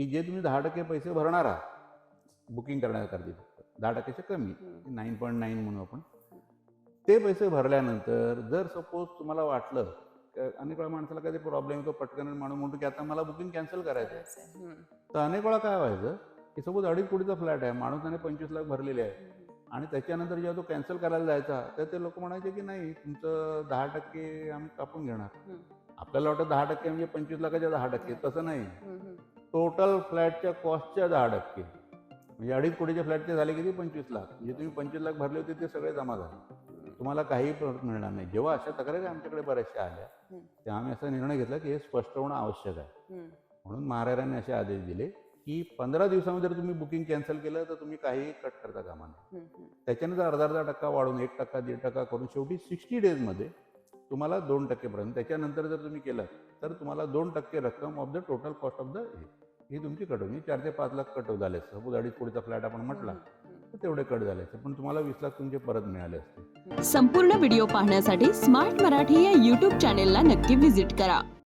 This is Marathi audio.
की जे तुम्ही दहा टक्के पैसे भरणार आहात बुकिंग करण्याकरता फक्त दहा टक्क्याच्या कमी. नाईन पॉईंट नाईन म्हणू आपण ते पैसे भरल्यानंतर जर सपोज तुम्हाला वाटलं अनेक वेळा माणसाला काही प्रॉब्लेम येतो पटकन माणूस म्हणतो की आता मला बुकिंग कॅन्सल करायचं आहे. तर अनेक वेळा काय व्हायचं की सपोज अडीच कोटीचा फ्लॅट आहे माणूस त्याने पंचवीस लाख भरलेले आहे आणि त्याच्यानंतर जेव्हा तो कॅन्सल करायला जायचा तर ते लोक म्हणायचे की नाही तुमचं दहा टक्के आम्ही कापून घेणार. आपल्याला वाटतं दहा टक्के म्हणजे पंचवीस लाखाच्या दहा टक्के तसं नाही. टोटल फ्लॅटच्या कॉस्टच्या दहा टक्के म्हणजे अडीच कोटीच्या फ्लॅटचे झाले किती पंचवीस लाख म्हणजे तुम्ही पंचवीस लाख भरले होते ते सगळे जमा झाले तुम्हाला काही परत मिळणार नाही जेव्हा अशा तक्रारी आमच्याकडे बऱ्याचशा आल्या. तेव्हा आम्ही असा निर्णय घेतला की हे स्पष्ट होणं आवश्यक आहे. म्हणून महाराजांनी असे आदेश दिले की पंधरा दिवसामध्ये जर तुम्ही बुकिंग कॅन्सल केलं तर तुम्ही काही कट करता कामा नये हम्म. हम्म. त्याच्याने जर अर्धा अर्धा टक्का वाढून एक टक्का दीड टक्का करून शेवटी सिक्स्टी डेजमध्ये तुम्हाला दोन टक्केपर्यंत त्याच्यानंतर जर तुम्ही केलं तर तुम्हाला दोन टक्के रक्कम of the total cost of the ही. तुमची कट होईल चार ते पाच लाख कट झाले असते. सपोज अडीच कोटीचा फ्लॅट आपण म्हटला तर तेवढे कट झाले असते. पण तुम्हाला वीस लाख तुमचे परत मिळाले असते. संपूर्ण व्हिडिओ पाहण्यासाठी स्मार्ट मराठी या यूट्यूब चॅनेलला नक्की व्हिजिट करा.